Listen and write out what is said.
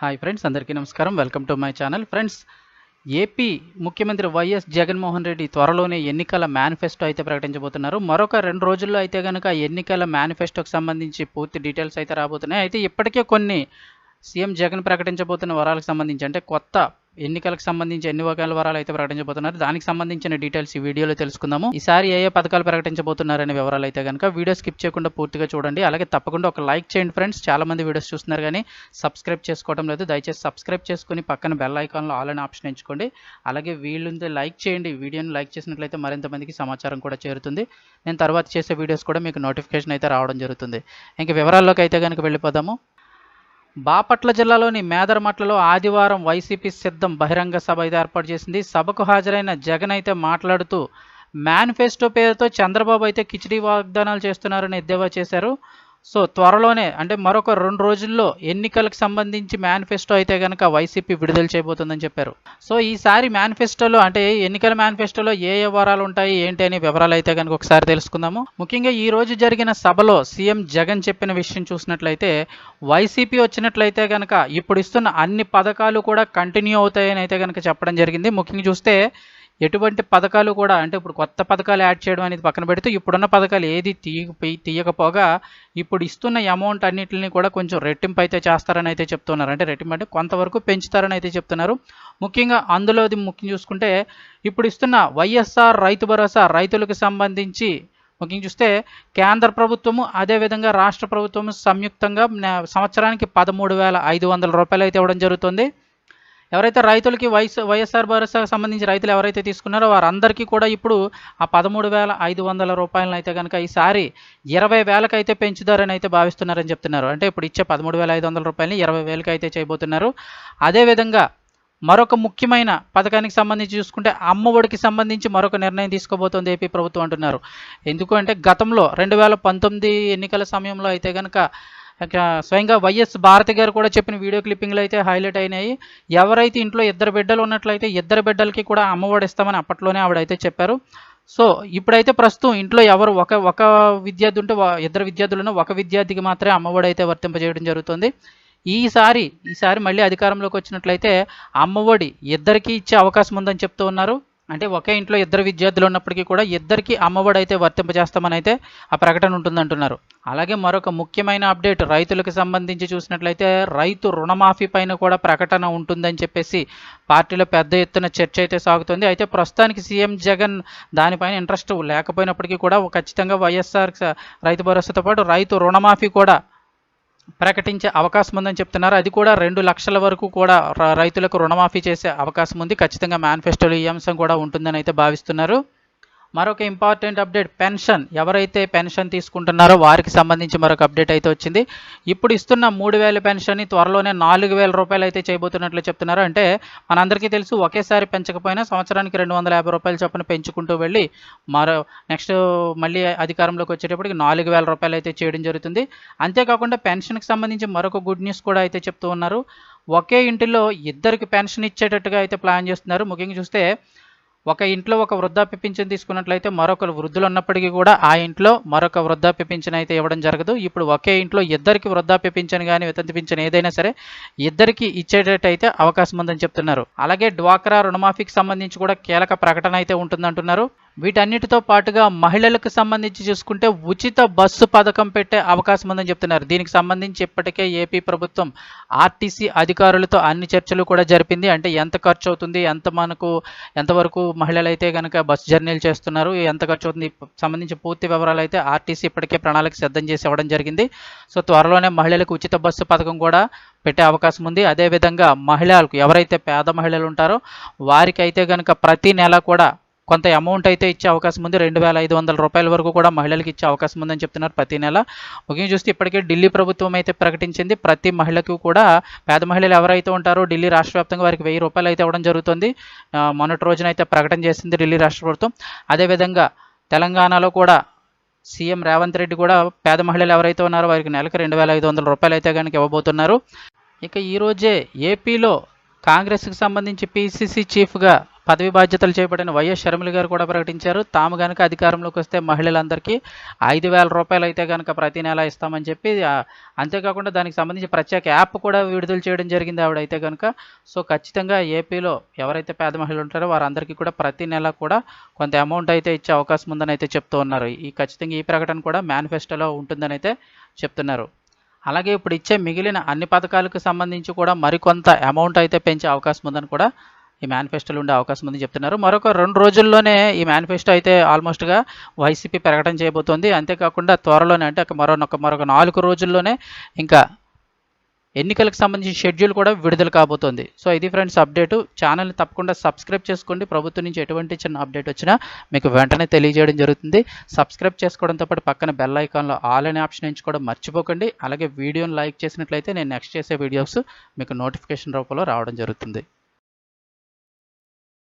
Hi friends అందరికీ నమస్కారం. Welcome to my channel friends AP ముఖ్యమంత్రి వైఎస్ జగన్మోహన్ రెడ్డి త్వరలోనే ఎన్నికల మేనిఫెస్టో అయితే ప్రకటించబోతున్నారు. మరొక రెండు రోజుల్లో అయితే కనుక ఎన్నికల మేనిఫెస్టోకి సంబంధించి పూర్తి డీటెయిల్స్ అయితే రాబోతున్నాయి. అయితే ఇప్పటికే కొన్ని సీఎం జగన్ ప్రకటించబోతున్న వరాలకు సంబంధించి అంటే కొత్త ఎన్నికలకు సంబంధించి ఎన్ని రకాల వరాలు అయితే ప్రకటించబోతున్నారు దానికి సంబంధించిన డీటెయిల్స్ ఈ వీడియోలో తెలుసుకుందాము. ఈసారి ఏ ఏ పథకాలు ప్రకటించబోతున్నారనే వివరాలు అయితే కనుక వీడియో స్కిప్ చేయకుండా పూర్తిగా చూడండి. అలాగే తప్పకుండా ఒక లైక్ చేయండి ఫ్రెండ్స్ చాలా మంది వీడియోస్ చూస్తున్నారు కానీ సబ్స్క్రైబ్ చేసుకోవడం లేదు. దయచేసి సబ్స్క్రైబ్ చేసుకుని పక్కన బెల్ ఐకాన్లో ఆల్ అని ఆప్షన్ ఎంచుకోండి. అలాగే వీళ్ళుంటే లైక్ చేయండి. వీడియోని లైక్ చేసినట్లయితే మరింత మందికి సమాచారం కూడా చేరుతుంది. నేను తర్వాత చేసే వీడియోస్ కూడా మీకు నోటిఫికేషన్ అయితే రావడం జరుగుతుంది. ఇంక వివరాల్లోకి అయితే కనుక వెళ్ళిపోదాము. బాపట్ల జిల్లాలోని మేదరమట్లలో ఆదివారం వైసీపీ సిద్ధం బహిరంగ సభ ఏర్పాటు చేసింది. సభకు హాజరైన జగన్ అయితే మాట్లాడుతూ మేనిఫెస్టో పేరుతో చంద్రబాబు అయితే కిచిడి వాగ్దానాలు చేస్తున్నారని ఎద్దేవా చేశారు. సో త్వరలోనే అంటే మరొక రెండు రోజుల్లో ఎన్నికలకు సంబంధించి మేనిఫెస్టో అయితే కనుక వైసీపీ విడుదల చేయబోతుందని చెప్పారు. సో ఈసారి మేనిఫెస్టోలో అంటే ఎన్నికల మేనిఫెస్టోలో ఏ ఏ వరాలు ఉంటాయి ఏంటి అనే వివరాలు అయితే కనుక ఒకసారి తెలుసుకుందాము. ముఖ్యంగా ఈ రోజు జరిగిన సభలో సీఎం జగన్ చెప్పిన విషయం చూసినట్లయితే వైసీపీ వచ్చినట్లయితే కనుక ఇప్పుడు ఇస్తున్న అన్ని పథకాలు కూడా కంటిన్యూ అవుతాయని అయితే కనుక చెప్పడం జరిగింది. ముఖ్యంగా చూస్తే ఎటువంటి పథకాలు కూడా అంటే ఇప్పుడు కొత్త పథకాలు యాడ్ చేయడం అనేది పక్కన పెడితే ఇప్పుడున్న పథకాలు ఏది తీయ తీయకపోగా ఇప్పుడు ఇస్తున్న అమౌంట్ అన్నింటిని కూడా కొంచెం రెట్టింపు అయితే చేస్తారని అయితే చెప్తున్నారు. అంటే రెట్టింపు అంటే కొంతవరకు పెంచుతారని అయితే చెప్తున్నారు. ముఖ్యంగా అందులోది ముఖ్యం చూసుకుంటే ఇప్పుడు ఇస్తున్న వైఎస్ఆర్ రైతు భరోసా రైతులకు సంబంధించి ముఖ్యంగా చూస్తే కేంద్ర ప్రభుత్వము అదేవిధంగా రాష్ట్ర ప్రభుత్వము సంయుక్తంగా సంవత్సరానికి పదమూడు వేల ఐదు వందల రూపాయలు అయితే ఇవ్వడం జరుగుతుంది. ఎవరైతే రైతులకి వైఎస్ వైఎస్ఆర్ భరోసాకు సంబంధించి రైతులు ఎవరైతే తీసుకున్నారో వారందరికీ కూడా ఇప్పుడు ఆ పదమూడు వేల ఐదు వందల రూపాయలను అయితే కనుక ఈసారి ఇరవై వేలకు అయితే పెంచుతారని అయితే భావిస్తున్నారని చెప్తున్నారు. అంటే ఇప్పుడు ఇచ్చే పదమూడు వేల ఐదు వందల రూపాయలని ఇరవై వేలకి అయితే చేయబోతున్నారు అదేవిధంగా మరొక ముఖ్యమైన పథకానికి సంబంధించి చూసుకుంటే అమ్మ ఒడికి సంబంధించి మరొక నిర్ణయం తీసుకోబోతోంది ఏపీ ప్రభుత్వం అంటున్నారు. ఎందుకంటే గతంలో రెండు వేల పంతొమ్మిది ఎన్నికల సమయంలో అయితే కనుక స్వయంగా వైఎస్ భారతి గారు కూడా చెప్పిన వీడియో క్లిప్పింగ్లు అయితే హైలైట్ అయినాయి. ఎవరైతే ఇంట్లో ఇద్దరు బిడ్డలు ఉన్నట్లయితే ఇద్దరు బిడ్డలకి కూడా అమ్మఒడి ఇస్తామని అప్పట్లోనే ఆవిడైతే చెప్పారు. సో ఇప్పుడైతే ప్రస్తుతం ఇంట్లో ఎవరు ఒక ఒక విద్యార్థి ఉంటే ఇద్దరు విద్యార్థులను ఒక విద్యార్థికి మాత్రమే అమ్మఒడి అయితే వర్తింపజేయడం జరుగుతుంది. ఈసారి ఈసారి మళ్ళీ అధికారంలోకి వచ్చినట్లయితే అమ్మఒడి ఇద్దరికీ ఇచ్చే అవకాశం ఉందని చెప్తూ ఉన్నారు. అంటే ఒకే ఇంట్లో ఇద్దరు విద్యార్థులు ఉన్నప్పటికీ కూడా ఇద్దరికి అమ్మఒడి అయితే వర్తింపజేస్తామని అయితే ఆ ప్రకటన ఉంటుందంటున్నారు. అలాగే మరొక ముఖ్యమైన అప్డేట్ రైతులకు సంబంధించి చూసినట్లయితే రైతు రుణమాఫీ పైన కూడా ప్రకటన ఉంటుందని చెప్పేసి పార్టీలో పెద్ద ఎత్తున చర్చ అయితే సాగుతుంది. అయితే ప్రస్తుతానికి సీఎం జగన్ దానిపైన ఇంట్రెస్ట్ లేకపోయినప్పటికీ కూడా ఖచ్చితంగా వైఎస్ఆర్ రైతు భరోసాతో పాటు రైతు రుణమాఫీ కూడా ప్రకటించే అవకాశం ఉందని చెప్తున్నారు. అది కూడా రెండు లక్షల వరకు కూడా రైతులకు రుణమాఫీ చేసే అవకాశం ఉంది. ఖచ్చితంగా మేనిఫెస్టోలో ఈ అంశం కూడా ఉంటుందని అయితే భావిస్తున్నారు. మరొక ఇంపార్టెంట్ అప్డేట్ పెన్షన్. ఎవరైతే పెన్షన్ తీసుకుంటున్నారో వారికి సంబంధించి మరొక అప్డేట్ అయితే వచ్చింది. ఇప్పుడు ఇస్తున్న మూడు వేల పెన్షన్ని త్వరలోనే నాలుగు వేల రూపాయలు అయితే చేయబోతున్నట్లు చెప్తున్నారు. అంటే మనందరికీ తెలుసు ఒకేసారి పెంచకపోయినా సంవత్సరానికి రెండు వందల యాభై రూపాయలు చొప్పున పెంచుకుంటూ వెళ్ళి మరో నెక్స్ట్ మళ్ళీ అధికారంలోకి వచ్చేటప్పటికి నాలుగు వేల రూపాయలు అయితే చేయడం జరుగుతుంది. అంతేకాకుండా పెన్షన్కి సంబంధించి మరొక గుడ్ న్యూస్ కూడా అయితే చెప్తూ ఉన్నారు. ఒకే ఇంటిలో ఇద్దరికి పెన్షన్ ఇచ్చేటట్టుగా అయితే ప్లాన్ చేస్తున్నారు. ముఖ్యంగా చూస్తే ఒక ఇంట్లో ఒక వృద్ధాప్య పింఛన్ తీసుకున్నట్లయితే మరొక వృద్ధులు ఉన్నప్పటికీ కూడా ఆ ఇంట్లో మరొక వృద్ధాప్య పింఛన్ అయితే ఇవ్వడం జరగదు. ఇప్పుడు ఒకే ఇంట్లో ఇద్దరికి వృద్ధాప్య పింఛన్ కానీ వితంతి పింఛన్ ఏదైనా సరే ఇద్దరికి ఇచ్చేటట్టు అయితే అవకాశం ఉందని చెప్తున్నారు. అలాగే డ్వాక్రా రుణమాఫీకి సంబంధించి కూడా కీలక ప్రకటన అయితే ఉంటుందంటున్నారు. వీటన్నిటితో పాటుగా మహిళలకు సంబంధించి చూసుకుంటే ఉచిత బస్సు పథకం పెట్టే అవకాశం ఉందని చెప్తున్నారు. దీనికి సంబంధించి ఇప్పటికే ఏపీ ప్రభుత్వం ఆర్టీసీ అధికారులతో అన్ని చర్చలు కూడా జరిపింది. అంటే ఎంత ఖర్చు అవుతుంది ఎంత మనకు ఎంతవరకు మహిళలు అయితే కనుక బస్సు జర్నీలు చేస్తున్నారు ఎంత ఖర్చు అవుతుంది సంబంధించి పూర్తి వివరాలు అయితే ఆర్టీసీ ఇప్పటికే ప్రణాళిక సిద్ధం చేసి ఇవ్వడం జరిగింది. సో త్వరలోనే మహిళలకు ఉచిత బస్సు పథకం కూడా పెట్టే అవకాశం ఉంది. అదేవిధంగా మహిళలకు ఎవరైతే పేద మహిళలు ఉంటారో వారికైతే కనుక ప్రతి నెల కూడా కొంత అమౌంట్ అయితే ఇచ్చే అవకాశం ఉంది. రెండు వేల ఐదు వందల రూపాయల వరకు కూడా మహిళలకు ఇచ్చే అవకాశం ఉందని చెప్తున్నారు ప్రతి నెల. ముఖ్యంగా చూస్తే ఇప్పటికే ఢిల్లీ ప్రభుత్వం అయితే ప్రకటించింది. ప్రతి మహిళకు కూడా పేద మహిళలు ఎవరైతే ఉంటారో ఢిల్లీ రాష్ట్ర వ్యాప్తంగా వారికి వెయ్యి రూపాయలు అయితే ఇవ్వడం జరుగుతుంది. మొన్నటి రోజున అయితే ప్రకటన చేసింది ఢిల్లీ రాష్ట్ర ప్రభుత్వం. అదేవిధంగా తెలంగాణలో కూడా సీఎం రేవంత్ రెడ్డి కూడా పేద మహిళలు ఎవరైతే ఉన్నారో వారికి నెలకు రెండు వేల ఐదు వందల రూపాయలు అయితే కనుక ఇవ్వబోతున్నారు. ఇక ఈరోజే ఏపీలో కాంగ్రెస్కి సంబంధించి పీసీసీ చీఫ్గా పదవి బాధ్యతలు చేపట్టిన వైఎస్ షర్మిల గారు కూడా ప్రకటించారు. తాము కనుక అధికారంలోకి వస్తే మహిళలందరికీ ఐదు వేల రూపాయలు అయితే కనుక ప్రతి నెల ఇస్తామని చెప్పి అంతేకాకుండా దానికి సంబంధించి ప్రత్యేక యాప్ కూడా విడుదల చేయడం జరిగింది ఆవిడైతే కనుక సో ఖచ్చితంగా ఏపీలో ఎవరైతే పేద మహిళలు ఉంటారో వారందరికీ కూడా ప్రతి నెల కూడా కొంత అమౌంట్ అయితే ఇచ్చే అవకాశం ఉందని అయితే చెప్తూ ఉన్నారు. ఈ ఖచ్చితంగా ఈ ప్రకటన కూడా మేనిఫెస్టోలో ఉంటుందని అయితే చెప్తున్నారు. అలాగే ఇప్పుడు ఇచ్చే మిగిలిన అన్ని పథకాలకు సంబంధించి కూడా మరికొంత అమౌంట్ అయితే పెంచే అవకాశం ఉందని కూడా ఈ మేనిఫెస్టోలు ఉండే అవకాశం ఉందని చెప్తున్నారు. మరొక రెండు రోజుల్లోనే ఈ మేనిఫెస్టో అయితే ఆల్మోస్ట్గా వైసీపీ ప్రకటన చేయబోతోంది. అంతేకాకుండా త్వరలోనే అంటే ఒక మరొక మరొక నాలుగు రోజుల్లోనే ఇంకా ఎన్నికలకు సంబంధించిన షెడ్యూల్ కూడా విడుదల కాబోతోంది. సో ఇది ఫ్రెండ్స్ అప్డేటు. ఛానల్ని తప్పకుండా సబ్స్క్రైబ్ చేసుకోండి. ప్రభుత్వం నుంచి ఎటువంటి చిన్న అప్డేట్ వచ్చినా మీకు వెంటనే తెలియజేయడం జరుగుతుంది. సబ్స్క్రైబ్ చేసుకోవడంతో పాటు పక్కన బెల్ ఐకాన్లో ఆల్ అనే ఆప్షన్ ఎంచుకోవడం మర్చిపోకండి. అలాగే వీడియోని లైక్ చేసినట్లయితే నేను నెక్స్ట్ చేసే వీడియోస్ మీకు నోటిఫికేషన్ రూపంలో రావడం జరుగుతుంది.